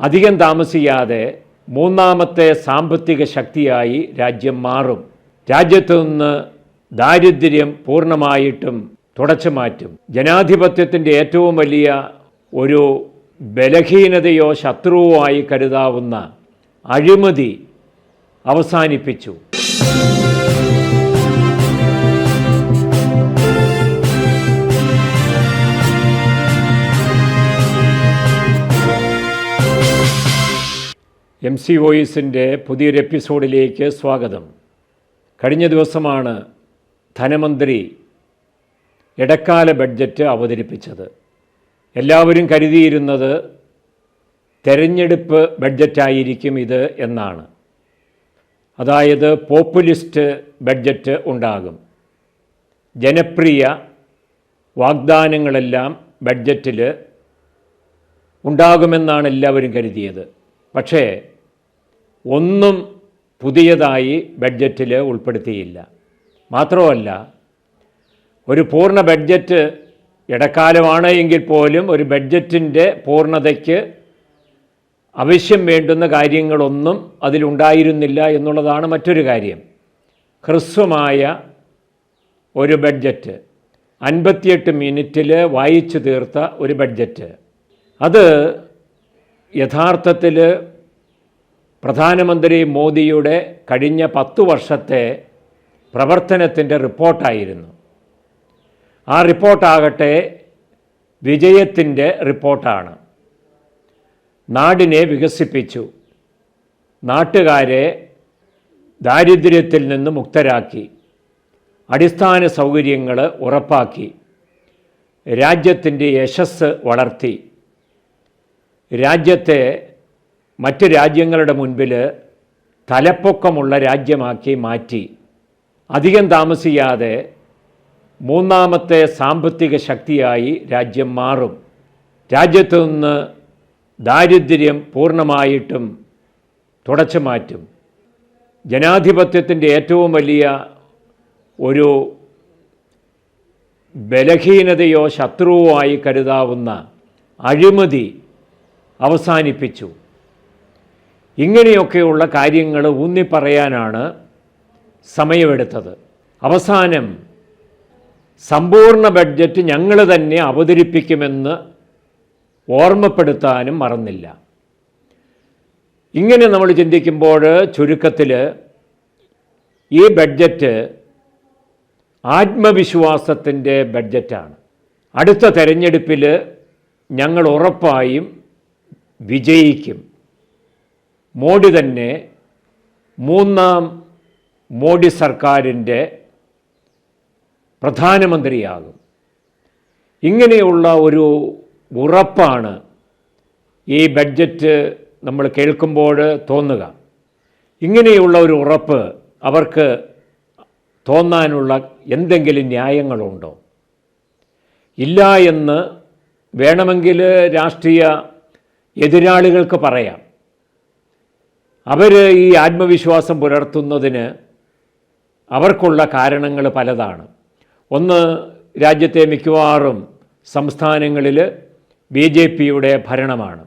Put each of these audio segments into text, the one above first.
അധികം താമസിയാതെ മൂന്നാമത്തെ സാമ്പത്തിക ശക്തിയായി രാജ്യം മാറും. രാജ്യത്തു നിന്ന് ദാരിദ്ര്യം പൂർണമായിട്ടും തുടച്ചു മാറ്റും. ജനാധിപത്യത്തിന്റെ ഏറ്റവും വലിയ ഒരു ബലഹീനതയോ ശത്രുവോ ആയി കരുതാവുന്ന അഴിമതി അവസാനിപ്പിച്ചു. എം സി വോയിസിന്റെ പുതിയൊരു എപ്പിസോഡിലേക്ക് സ്വാഗതം. കഴിഞ്ഞ ദിവസമാണ് ധനമന്ത്രി ഇടക്കാല ബഡ്ജറ്റ് അവതരിപ്പിച്ചത്. എല്ലാവരും കരുതിയിരുന്നത് തെരഞ്ഞെടുപ്പ് ബഡ്ജറ്റായിരിക്കും ഇത് എന്നാണ്. അതായത് പോപ്പുലിസ്റ്റ് ബഡ്ജറ്റ് ഉണ്ടാകും. ജനപ്രിയ വാഗ്ദാനങ്ങളെല്ലാം ബഡ്ജറ്റിൽ ഉണ്ടാകുമെന്നാണ് എല്ലാവരും കരുതിയത്. പക്ഷേ ഒന്നും പുതിയതായി ബഡ്ജറ്റിൽ ഉൾപ്പെടുത്തിയില്ല. മാത്രമല്ല ഒരു പൂർണ ബഡ്ജറ്റ് ഇടക്കാലമാണ് എങ്കിൽ പോലും ഒരു ബഡ്ജറ്റിന്റെ പൂർണതയ്ക്ക് ആവശ്യം വേണ്ടുന്ന കാര്യങ്ങളൊന്നും അതിലുണ്ടായിരുന്നില്ല എന്നുള്ളതാണ് മറ്റൊരു കാര്യം. ഹ്രസ്വമായ ഒരു ബഡ്ജറ്റ് അൻപത്തിയെട്ട് മിനിറ്റിൽ വായിച്ചു തീർത്ത ഒരു ബഡ്ജറ്റ്. അത് യഥാർത്ഥത്തിൽ പ്രധാനമന്ത്രി മോദിയുടെ കഴിഞ്ഞ പത്തു വർഷത്തെ പ്രവർത്തനത്തിന്റെ റിപ്പോർട്ടായിരുന്നു. ആ റിപ്പോർട്ടാകട്ടെ വിജയത്തിന്റെ റിപ്പോർട്ടാണ്. നാടിനെ വികസിപ്പിച്ചു. നാട്ടുകാരെ ദാരിദ്ര്യത്തിൽ നിന്ന് മുക്തരാക്കി. അടിസ്ഥാന സൗകര്യങ്ങൾ ഉറപ്പാക്കി. രാജ്യത്തിന്റെ യശസ് വളർത്തി. രാജ്യത്തെ മറ്റ് രാജ്യങ്ങളുടെ മുൻപിൽ തലപ്പൊക്കമുള്ള രാജ്യമാക്കി മാറ്റി. അധികം താമസിയാതെ മൂന്നാമത്തെ സാമ്പത്തിക ശക്തിയായി രാജ്യം മാറും. രാജ്യത്തു നിന്ന് ദാരിദ്ര്യം പൂർണമായിട്ടും തുടച്ചു മാറ്റും. ജനാധിപത്യത്തിന്റെ ഏറ്റവും വലിയ ഒരു ബലഹീനതയോ ശത്രുവോ ആയി കരുതാവുന്ന അഴിമതി അവസാനിപ്പിച്ചു. ഇങ്ങനെയൊക്കെയുള്ള കാര്യങ്ങൾ ഊന്നിപ്പറയാനാണ് സമയമെടുത്തത്. അവസാനം സമ്പൂർണ ബഡ്ജറ്റ് ഞങ്ങൾ തന്നെ അവതരിപ്പിക്കുമെന്ന് ഓർമ്മപ്പെടുത്താനും മറന്നില്ല. ഇങ്ങനെ നമ്മൾ ചിന്തിക്കുമ്പോൾ ചുരുക്കത്തിൽ ഈ ബഡ്ജറ്റ് ആത്മവിശ്വാസത്തിന്റെ ബഡ്ജറ്റാണ്. അടുത്ത തെരഞ്ഞെടുപ്പിൽ ഞങ്ങൾ ഉറപ്പായും വിജയിക്കും. മോഡി തന്നെ മൂന്നാം മോഡി സർക്കാരിന്റെ പ്രധാനമന്ത്രിയാകും. ഇങ്ങനെയുള്ള ഒരു ഉറപ്പാണ് ഈ ബഡ്ജറ്റ് നമ്മൾ കേൾക്കുമ്പോൾ തോന്നുക. ഇങ്ങനെയുള്ള ഒരു ഉറപ്പ് അവർക്ക് തോന്നാനുള്ള എന്തെങ്കിലും ന്യായങ്ങളുണ്ടോ? ഇല്ല എന്ന് വേണമെങ്കിൽ രാഷ്ട്രീയ എതിരാളികൾക്ക് പറയാം. അവർ ഈ ആത്മവിശ്വാസം പുലർത്തുന്നതിന് അവർക്കുള്ള കാരണങ്ങൾ പലതാണ്. ഒന്ന് രാജ്യത്തെ മിക്കവാറും സംസ്ഥാനങ്ങളിൽ ബി ജെ പിയുടെ ഭരണമാണ്.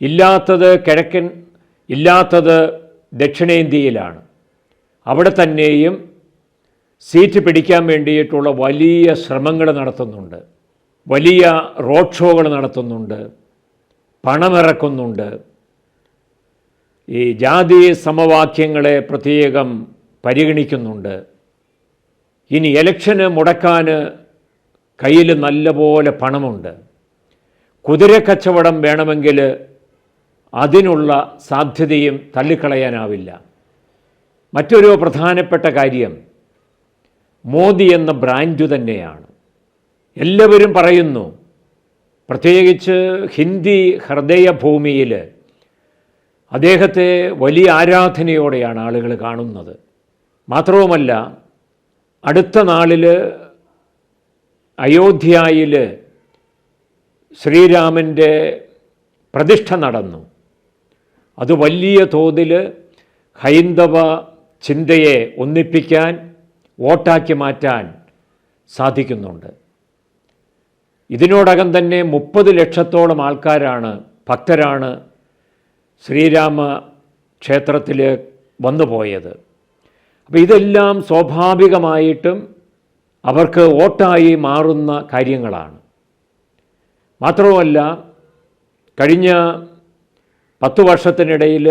ഇല്ലാത്തത് കിഴക്കൻ ഇല്ലാത്തത് ദക്ഷിണേന്ത്യയിലാണ്. അവിടെ തന്നെയും സീറ്റ് പിടിക്കാൻ വേണ്ടിയിട്ടുള്ള വലിയ ശ്രമങ്ങൾ നടത്തുന്നുണ്ട്. വലിയ റോഡ് ഷോകൾ നടത്തുന്നുണ്ട്. പണമിറക്കുന്നുണ്ട്. ഈ ജാതി സമവാക്യങ്ങളെ പ്രത്യേകം പരിഗണിക്കുന്നുണ്ട്. ഇനി ഇലക്ഷന് മുടക്കാൻ കയ്യിൽ നല്ലപോലെ പണമുണ്ട്. കുതിര കച്ചവടം വേണമെങ്കിൽ അതിനുള്ള സാധ്യതയും തള്ളിക്കളയാനാവില്ല. മറ്റൊരു പ്രധാനപ്പെട്ട കാര്യം മോദി എന്ന ബ്രാൻഡ് തന്നെയാണ്. എല്ലാവരും പറയുന്നു പ്രത്യേകിച്ച് ഹിന്ദി ഹൃദയഭൂമിയിൽ അദ്ദേഹത്തെ വലിയ ആരാധനയോടെയാണ് ആളുകൾ കാണുന്നത്. മാത്രവുമല്ല അടുത്ത നാളിൽ അയോധ്യയിൽ ശ്രീരാമന്റെ പ്രതിഷ്ഠ നടന്നു. അത് വലിയ തോതിൽ ഹൈന്ദവ ചിന്തയെ ഒന്നിപ്പിക്കാൻ വോട്ടാക്കി മാറ്റാൻ സാധിക്കുന്നുണ്ട്. ഇതിനോടകം തന്നെ മുപ്പത് ലക്ഷത്തോളം ആൾക്കാരാണ് ഭക്തരാണ് ശ്രീരാമ ക്ഷേത്രത്തിൽ വന്നു പോയത് അപ്പോൾ ഇതെല്ലാം സ്വാഭാവികമായിട്ടും അവർക്ക് വോട്ടായി മാറുന്ന കാര്യങ്ങളാണ്. മാത്രവുമല്ല കഴിഞ്ഞ പത്തു വർഷത്തിനിടയിൽ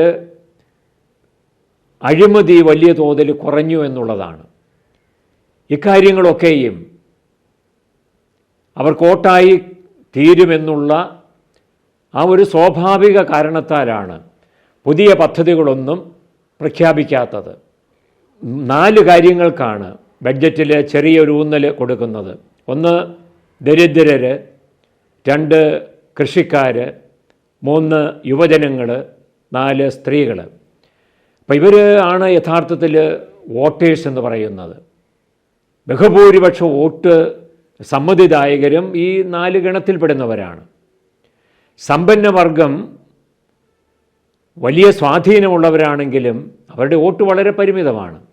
അഴിമതി വലിയ തോതിൽ കുറഞ്ഞു എന്നുള്ളതാണ്. ഇക്കാര്യങ്ങളൊക്കെയും അവർക്ക് കോട്ടായി തീരുമെന്നുള്ള ആ ഒരു സ്വാഭാവിക കാരണത്താലാണ് പുതിയ പദ്ധതികളൊന്നും പ്രഖ്യാപിക്കാത്തത്. നാല് കാര്യങ്ങൾക്കാണ് ബഡ്ജറ്റിൽ ചെറിയൊരു ഊന്നൽ കൊടുക്കുന്നത്. ഒന്ന് ദരിദ്രർ രണ്ട് കൃഷിക്കാർ മൂന്ന് യുവജനങ്ങൾ നാല് സ്ത്രീകൾ അപ്പം ഇവർ ആണ് യഥാർത്ഥത്തിൽ വോട്ടേഴ്സ് എന്ന് പറയുന്നത്. ബഹുഭൂരിപക്ഷം വോട്ട് സമ്മതിദായകരും ഈ നാല് ഗണത്തിൽപ്പെടുന്നവരാണ്. സമ്പന്നവർഗം വലിയ സ്വാധീനമുള്ളവരാണെങ്കിലും അവരുടെ വോട്ട് വളരെ പരിമിതമാണ്.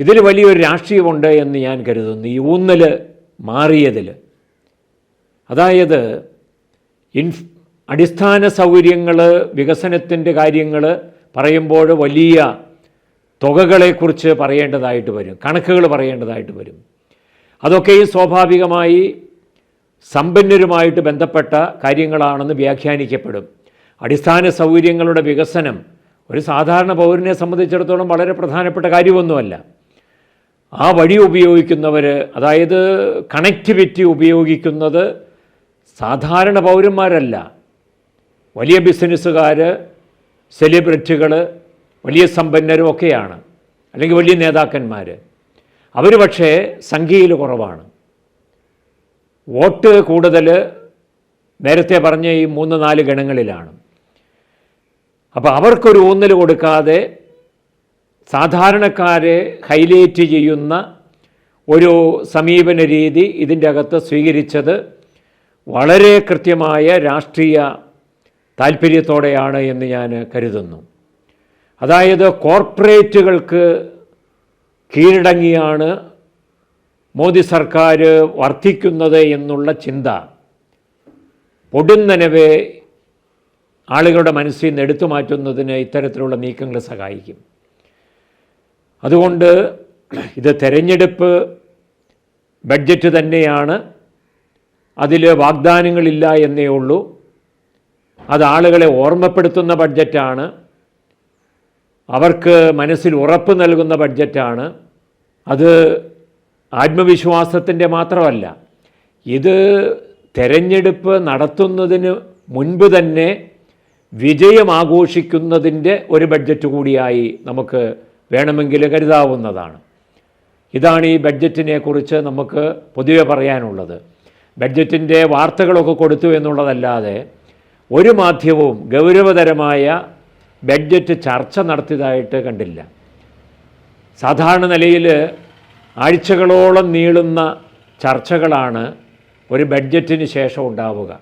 ഇതിൽ വലിയൊരു രാഷ്ട്രീയമുണ്ട് എന്ന് ഞാൻ കരുതുന്നു. ഈ ഊന്നൽ മാറിയതിൽ. അതായത് ഇൻഫ് അടിസ്ഥാന സൗകര്യങ്ങൾ വികസനത്തിന്റെ കാര്യങ്ങൾ പറയുമ്പോൾ വലിയ തുകകളെക്കുറിച്ച് പറയേണ്ടതായിട്ട് വരും. കണക്കുകൾ പറയേണ്ടതായിട്ട് വരും. അതൊക്കെയും സ്വാഭാവികമായി സമ്പന്നരുമായിട്ട് ബന്ധപ്പെട്ട കാര്യങ്ങളാണെന്ന് വ്യാഖ്യാനിക്കപ്പെടും. അടിസ്ഥാന സൗകര്യങ്ങളുടെ വികസനം ഒരു സാധാരണ പൗരനെ സംബന്ധിച്ചിടത്തോളം വളരെ പ്രധാനപ്പെട്ട കാര്യമൊന്നുമല്ല. ആ വഴി ഉപയോഗിക്കുന്നവർ അതായത് കണക്ടിവിറ്റി ഉപയോഗിക്കുന്നത് സാധാരണ പൗരന്മാരല്ല. വലിയ ബിസിനസ്സുകാർ സെലിബ്രിറ്റികൾ വലിയ സമ്പന്നരും ഒക്കെയാണ്. അല്ലെങ്കിൽ വലിയ നേതാക്കന്മാർ അവർ പക്ഷേ സംഖ്യയിൽ കുറവാണ്. വോട്ട് കൂടുതൽ നേരത്തെ പറഞ്ഞ ഈ മൂന്ന് നാല് ഗണങ്ങളിലാണ്. അപ്പോൾ അവർക്കൊരു ഊന്നൽ കൊടുക്കാതെ സാധാരണക്കാരെ ഹൈലൈറ്റ് ചെയ്യുന്ന ഒരു സമീപന രീതി ഇതിന്റെ അകത്ത് സ്വീകരിച്ചത് വളരെ കൃത്യമായ രാഷ്ട്രീയ താല്പര്യത്തോടെയാണ് എന്ന് ഞാൻ കരുതുന്നു. അതായത് കോർപ്പറേറ്റുകൾക്ക് കീഴടങ്ങിയാണ് മോദി സർക്കാർ വർദ്ധിക്കുന്നത് എന്നുള്ള ചിന്ത. പൊടുന്നനവെ ആളുകളുടെ മനസ്സിൽ നിന്ന് എടുത്തു മാറ്റുന്നതിന് ഇത്തരത്തിലുള്ള നീക്കങ്ങൾ സഹായിക്കും. അതുകൊണ്ട് ഇത് തെരഞ്ഞെടുപ്പ് ബഡ്ജറ്റ് തന്നെയാണ്. അതിൽ വാഗ്ദാനങ്ങളില്ല എന്നേ ഉള്ളൂ. അത് ആളുകളെ ഓർമ്മപ്പെടുത്തുന്ന ബഡ്ജറ്റാണ്. അവർക്ക് മനസ്സിൽ ഉറപ്പ് നൽകുന്ന ബഡ്ജറ്റാണ്. അത് ആത്മവിശ്വാസത്തിന്റെ മാത്രമല്ല ഇത് തെരഞ്ഞെടുപ്പ് നടത്തുന്നതിന് മുൻപ് തന്നെ വിജയം ആഘോഷിക്കുന്നതിന്റെ ഒരു ബഡ്ജറ്റ് കൂടിയായി നമുക്ക് വേണമെങ്കിൽ കരുതാവുന്നതാണ്. ഇതാണ് ഈ ബഡ്ജറ്റിനെ കുറിച്ച് നമുക്ക് പൊതുവെ പറയാനുള്ളത്. ബഡ്ജറ്റിന്റെ വാർത്തകളൊക്കെ കൊടുത്തു എന്നുള്ളതല്ലാതെ ഒരു മാധ്യമവും ഗൗരവതരമായ ബഡ്ജറ്റ് ചർച്ച നടത്തിയതായിട്ട് കണ്ടില്ല. സാധാരണ നിലയിൽ ആഴ്ചകളോളം നീളുന്ന ചർച്ചകളാണ് ഒരു ബഡ്ജറ്റിന് ശേഷം ഉണ്ടാവുക.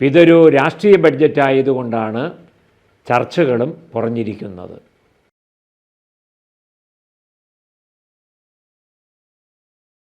ഇതൊരു രാഷ്ട്രീയ ബഡ്ജറ്റായതുകൊണ്ടാണ് ചർച്ചകളും കുറഞ്ഞിരിക്കുന്നത്.